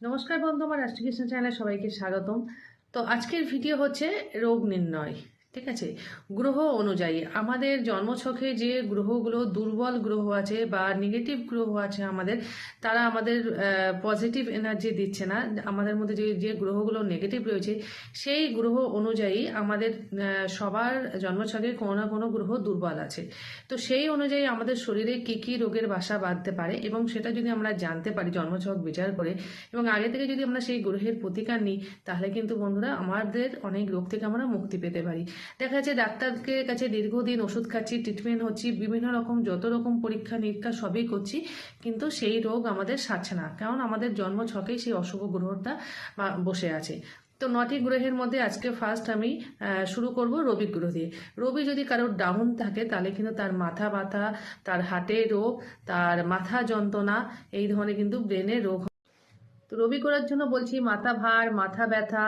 নমস্কার বন্ধু আমার রাষ্ট্রকৃষ্ণ চ্যানেলে সবাইকে স্বাগতম। তো আজকের ভিডিও হচ্ছে রোগ নির্ণয়। ঠিক আছে? গ্রহ অনুযায়ী আমাদের জন্মছকে যে গ্রহগুলো দুর্বল গ্রহ আছে বা নেগেটিভ গ্রহ আছে আমাদের, তারা আমাদের পজিটিভ এনার্জি দিচ্ছে না। আমাদের মধ্যে যে যে গ্রহগুলো নেগেটিভ রয়েছে, সেই গ্রহ অনুযায়ী আমাদের সবার জন্মছকে কোনো না কোনো গ্রহ দুর্বল আছে। তো সেই অনুযায়ী আমাদের শরীরে কি কি রোগের বাসা বাঁধতে পারে এবং সেটা যদি আমরা জানতে পারি, জন্মছক বিচার করে, এবং আগে থেকে যদি আমরা সেই গ্রহের প্রতিকার নিই, তাহলে কিন্তু বন্ধুরা আমাদের অনেক রোগ থেকে আমরা মুক্তি পেতে পারি। দেখা যাচ্ছে ডাক্তারকে কাছে দীর্ঘদিন ওষুধ খাচ্ছি ট্রিটমেন্ট হচ্ছি, বিভিন্ন রকম যত রকম পরীক্ষা নিরীক্ষা সবই করছি, কিন্তু সেই রোগ আমাদের সারছে না। কারণ আমাদের জন্ম ছকেই সেই অশুভ গ্রহটা বসে আছে। তো নটি গ্রহের মধ্যে আজকে ফার্স্ট আমি শুরু করব রবি গ্রহ দিয়ে। রবি যদি কারোর ডাউন থাকে, তাহলে কিন্তু তার মাথা ব্যথা, তার হাটে রোগ, তার মাথা যন্ত্রণা, এই ধরনের কিন্তু ব্রেনের রোগ তো রবি করার জন্য বলছি, মাথা ভার, মাথা ব্যথা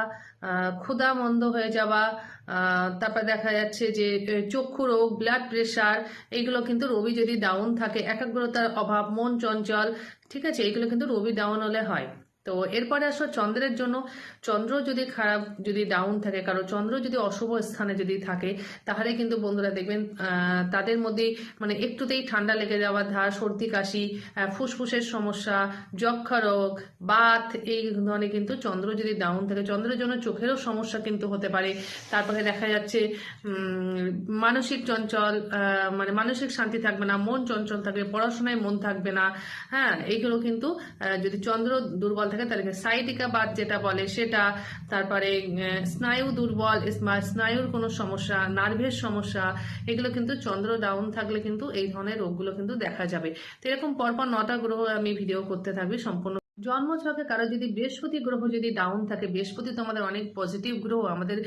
ক্ষুধা মন্দ হয়ে যাওয়া তারপর দেখা যাচ্ছে যে চক্ষু রোগ ব্লাড প্রেশার এইগুলো কিন্তু রবি যদি ডাউন থাকে, একাগ্রতার অভাব, মন চঞ্চল, ঠিক আছে? এইগুলো কিন্তু রবি ডাউন হলে হয়। তো এরপরে আসো চন্দ্রের জন্য। চন্দ্র যদি খারাপ, যদি ডাউন থাকে কারও চন্দ্র যদি অশুভ স্থানে যদি থাকে, তাহলে কিন্তু বন্ধুরা দেখবেন তাদের মধ্যে মানে একটুতেই ঠান্ডা লেগে যাওয়া, ধার সর্দি, কাশি ফুসফুসের সমস্যা যক্ষা রোগ বাত, এই ধরনের কিন্তু চন্দ্র যদি ডাউন থাকে, চন্দ্রের জন্য চোখেরও সমস্যা কিন্তু হতে পারে। তারপরে দেখা যাচ্ছে মানসিক চঞ্চল মানে মানসিক শান্তি থাকবে না, মন চঞ্চল থাকবে, পড়াশোনায় মন থাকবে না হ্যাঁ এইগুলো কিন্তু যদি চন্দ্র দুর্বল থাকে, তাহলে সাইটিকা বাদ যেটা বলে সেটা, তারপরে স্নায়ু দুর্বল স্নায়ুর কোনো সমস্যা, নার্ভের সমস্যা, এগুলো কিন্তু চন্দ্র ডাউন থাকলে কিন্তু এই ধরনের রোগগুলো কিন্তু দেখা যাবে। তো এরকম পরপর নটা গ্রহ আমি ভিডিও করতে থাকবি, সম্পূর্ণ জন্মছকে কারও যদি বৃহস্পতি গ্রহ যদি ডাউন থাকে, বৃহস্পতি তো আমাদের অনেক পজিটিভ গ্রহ, আমাদের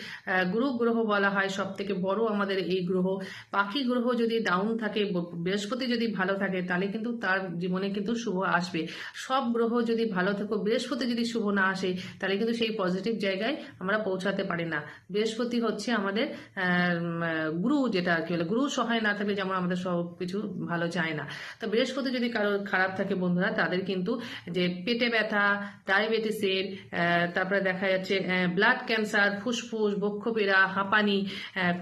গুরু গ্রহ বলা হয় সব থেকে বড় আমাদের এই গ্রহ। পাখি গ্রহ যদি ডাউন থাকে বৃহস্পতি যদি ভালো থাকে, তাহলে কিন্তু তার জীবনে কিন্তু শুভ আসবে। সব গ্রহ যদি ভালো থাকে, বৃহস্পতি যদি শুভ না আসে, তাহলে কিন্তু সেই পজিটিভ জায়গায় আমরা পৌঁছাতে পারি না। বৃহস্পতি হচ্ছে আমাদের গুরু যেটা আর কি বলে, গুরু সহায় না থাকলে যেমন আমাদের সব কিছু ভালো যায় না। তো বৃহস্পতি যদি কারও খারাপ থাকে বন্ধুরা, তাদের কিন্তু যে পেটে ব্যথা, ডায়াবেটিসের তারপরে দেখা যাচ্ছে ব্লাড ক্যান্সার ফুসফুস, বক্ষপীড়া, হাঁপানি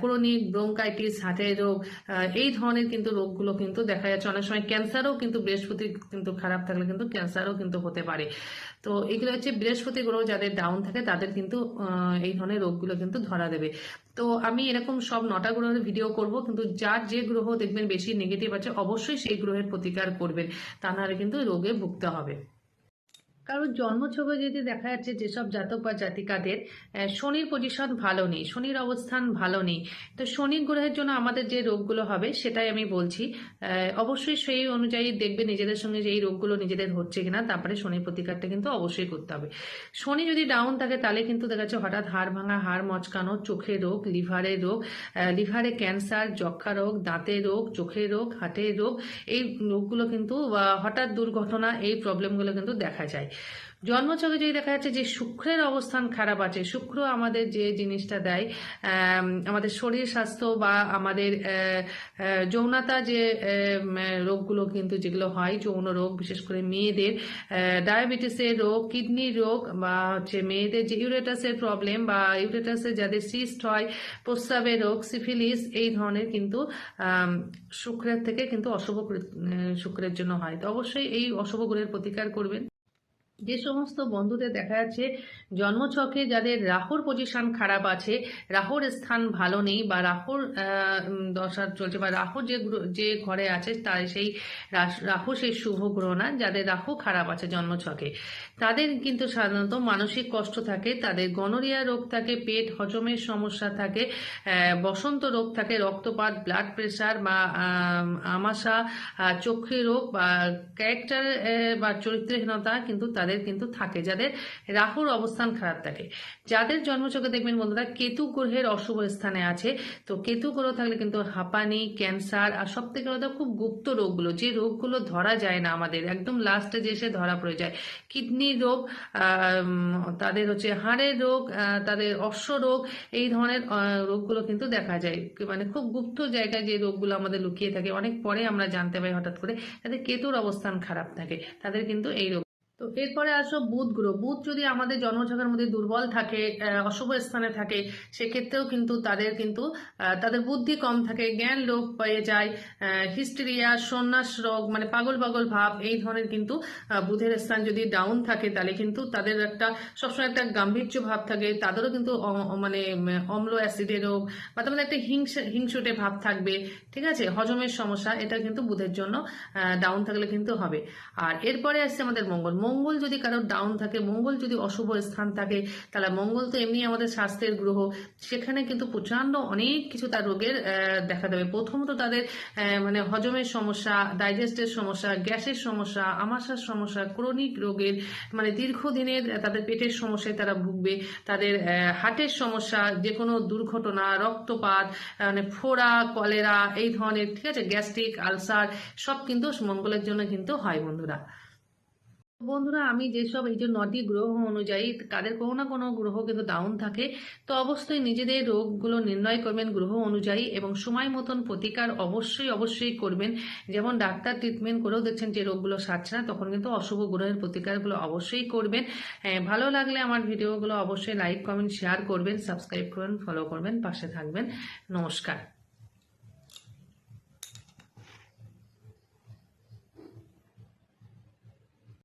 ক্রনিক ব্রোঙ্কাইটিস হার্টের রোগ এই ধরনের কিন্তু রোগগুলো কিন্তু দেখা যাচ্ছে অনেক সময় ক্যান্সারও কিন্তু বৃহস্পতি কিন্তু খারাপ থাকলে কিন্তু ক্যান্সারও কিন্তু হতে পারে। তো এগুলো হচ্ছে বৃহস্পতি গ্রহ যাদের ডাউন থাকে তাদের কিন্তু এই ধরনের রোগগুলো কিন্তু ধরা দেবে। তো আমি এরকম সব নটা গ্রহের ভিডিও করব, কিন্তু যার যে গ্রহ দেখবেন বেশি নেগেটিভ আছে, অবশ্যই সেই গ্রহের প্রতিকার করবেন। তা নাহলে কিন্তু রোগে ভুগতে হবে। কারণ জন্মছকে যদি দেখা যাচ্ছে যেসব জাতক বা জাতিকাদের শনির পজিশন ভালো নেই, শনির অবস্থান ভালো নেই, তো শনি গ্রহের জন্য আমাদের যে রোগগুলো হবে সেটাই আমি বলছি। অবশ্যই সেই অনুযায়ী দেখবে নিজেদের সঙ্গে যে এই রোগগুলো নিজেদের হচ্ছে কিনা, তারপরে শনির প্রতিকারটা কিন্তু অবশ্যই করতে হবে। শনি যদি ডাউন থাকে তাহলে কিন্তু দেখা যাচ্ছে হঠাৎ হাড় ভাঙা, হাড় মচকানো, চোখের রোগ লিভারের রোগ লিভারে ক্যান্সার যক্ষা রোগ, দাঁতের রোগ, চোখের রোগ, হার্টের রোগ, এই রোগগুলো কিন্তু হঠাৎ দুর্ঘটনা, এই প্রবলেমগুলো কিন্তু দেখা যায়। জন্মছকে যদি দেখা যাচ্ছে যে শুক্রের অবস্থান খারাপ আছে, শুক্র আমাদের যে জিনিসটা দেয় আমাদের শরীর স্বাস্থ্য বা আমাদের যৌনতা যে রোগগুলো কিন্তু যেগুলো হয়, যৌন রোগ, বিশেষ করে মেয়েদের ডায়াবেটিসের রোগ, কিডনির রোগ বা হচ্ছে মেয়েদের যে ইউরেটাসের প্রবলেম বা ইউরেটাসের যাদের সিস্ট হয়, প্রস্রাবের রোগ, সিফিলিস, এই ধরনের কিন্তু শুক্রের থেকে কিন্তু অশুভ শুক্রের জন্য হয়। তো অবশ্যই এই অশুভ গ্রহের প্রতিকার করবেন। যে সমস্ত বন্ধুদের দেখা যাচ্ছে, জন্মছকে যাদের রাহুর পজিশন খারাপ আছে, রাহুর স্থান ভালো নেই বা রাহুর দশা চলছে বা রাহুর যে যে ঘরে আছে, তার সেই রাহু সেই শুভ গ্রহ না, যাদের রাহু খারাপ আছে জন্মছকে। তাদের কিন্তু সাধারণত মানসিক কষ্ট থাকে, তাদের গনোরিয়া রোগ থাকে, পেট হজমের সমস্যা থাকে বসন্ত রোগ থাকে, রক্তপাত ব্লাড প্রেশার বা আমাশা চোখের রোগ বা ক্যারেক্টার বা চরিত্রহীনতা কিন্তু তাদের কিন্তু থাকে, যাদের রাহুর অবস্থান খারাপ থাকে। যাদের জন্মচকে দেখবেন বন্ধুরা, কেতু গ্রহের অশুভ স্থানে আছে। তো কেতু গ্রহ থাকলে কিন্তু হাঁপানি, ক্যান্সার আর সব থেকে আলাদা খুব গুপ্ত রোগগুলো, যে রোগগুলো ধরা যায় না আমাদের, একদম লাস্টে যে এসে ধরা পড়ে যায়। কিডনির রোগ তাদের হচ্ছে হাড়ের রোগ তাদের অশ্ব রোগ, এই ধরনের রোগগুলো কিন্তু দেখা যায়। মানে খুব গুপ্ত জায়গায় যে রোগগুলো আমাদের লুকিয়ে থাকে, অনেক পরে আমরা জানতে পারি হঠাৎ করে তাদের কেতুর অবস্থান খারাপ থাকে, তাদের কিন্তু এই রোগ তো এরপরে আসো বুধ গ্রহ। বুধ যদি আমাদের জন্মছকের মধ্যে দুর্বল থাকে অশুভ স্থানে থাকে, সেক্ষেত্রেও কিন্তু তাদের কিন্তু তাদের বুদ্ধি কম থাকে, জ্ঞান লোপ পেয়ে যায় হিস্টেরিয়া, সন্ন্যাস রোগ মানে পাগল পাগল ভাব, এই ধরনের কিন্তু বুধের স্থান যদি ডাউন থাকে, তাহলে কিন্তু তাদের একটা, সবসময় একটা গাম্ভীর্য ভাব থাকে, তাদেরও কিন্তু মানে অম্ল অ্যাসিডের রোগ, বা তাদের মধ্যে একটা হিংসা, হিংসুটে ভাব থাকবে, ঠিক আছে? হজমের সমস্যা, এটা কিন্তু বুধের জন্য ডাউন থাকলে কিন্তু হবে। আর এরপরে আসছে আমাদের মঙ্গল মঙ্গল যদি কারোর ডাউন থাকে, মঙ্গল যদি অশুভ স্থান থাকে, তাহলে মঙ্গল তো এমনি আমাদের স্বাস্থ্যের গ্রহ। সেখানে কিন্তু প্রচণ্ড অনেক কিছু তার রোগের দেখা দেবে। প্রথমত তাদের মানে হজমের সমস্যা ডাইজেস্টের সমস্যা, গ্যাসের সমস্যা আমাশার সমস্যা ক্রনিক রোগের মানে দীর্ঘদিনের তাদের পেটের সমস্যায় তারা ভুগবে। তাদের হার্টের সমস্যা যে কোনো দুর্ঘটনা, রক্তপাত মানে ফোড়া, কলেরা, এই ধরনের, ঠিক আছে, গ্যাস্ট্রিক, আলসার, সব কিন্তু মঙ্গলের জন্য কিন্তু হয় বন্ধুরা। বন্ধুরা আমি যেসব এই যে নটি গ্রহ অনুযায়ী তাদের কোনো না কোনো গ্রহ কিন্তু ডাউন থাকে তো অবশ্যই নিজেদের রোগগুলো নির্ণয় করবেন গ্রহ অনুযায়ী এবং সময় মতন প্রতিকার অবশ্যই অবশ্যই করবেন। যেমন ডাক্তার ট্রিটমেন্ট করেও দেখছেন যে রোগগুলো সারছে না তখন কিন্তু অশুভ গ্রহের প্রতিকারগুলো অবশ্যই করবেন। হ্যাঁ, ভালো লাগলে আমার ভিডিওগুলো অবশ্যই লাইক কমেন্ট শেয়ার করবেন সাবস্ক্রাইব করবেন ফলো করবেন পাশে থাকবেন। নমস্কার।